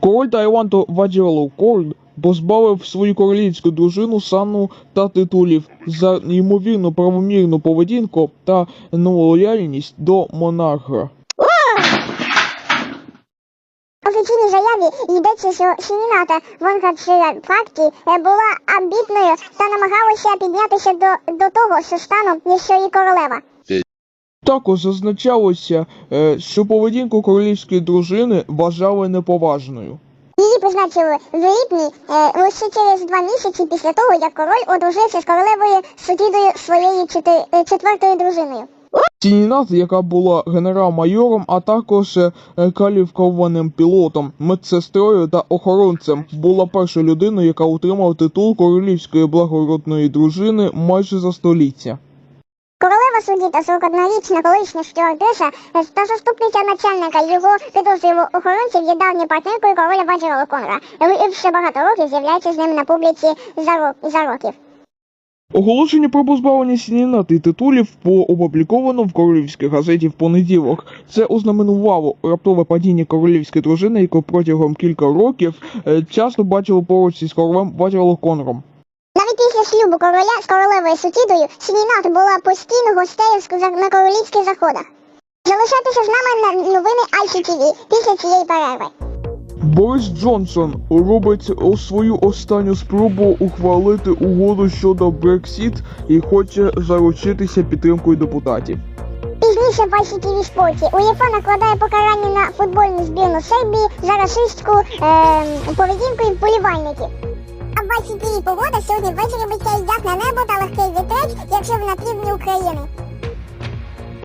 Король Таїланту Ваділов Корд позбавив свою королівську дружину сану та титулів за ймовірну правомірну поведінку та нелояльність до монарха. Офіційній заяві йдеться, що Сініната Вонгадширапакті була амбітною та намагалася піднятися до, до того, що стану, ніж її королева. Також зазначалося, е, що поведінку королівської дружини вважали неповажною. Її призначили в липні е, лише через два місяці після того, як король одружився з королевою Сутідою своєю чотир- е, четвертою дружиною. Тінінат, яка була генерал-майором, а також е, кваліфікованим пілотом, медсестрою та охоронцем, була першою людиною, яка отримала титул королівської благородної дружини майже за століття. Королева Судіта, 41-річна колишня стюардеса е, та заступниця начальника його підозріло охоронців є давньою партнеркою короля Баджера Конора. І вже багато років з'являється з ним на публіці за, рок, за років. Оголошення про позбавлення Сінінати титулів було опубліковано в королівській газеті в понеділок. Це ознаменувало раптове падіння королівської дружини, яку протягом кілька років е, часто бачили поруч із королем Баджером Конором. Шлюбу короля з королевою Сутідою Сінінат була постійно гостею на королівських заходах. Залишайтеся з нами на новини Альфі ТВ після цієї перерви. Борис Джонсон робить свою останню спробу ухвалити угоду щодо Брексіт і хоче заручитися підтримкою депутатів. Пізніше в Альфі ТВ спорті УЄФА накладає покарання на футбольну збірну Сербії за расистську ем, поведінку і вболівальників. А в погода сьогодні ввечері обіцяє ясне небо та легкий вітрець, якщо ви на півдні України.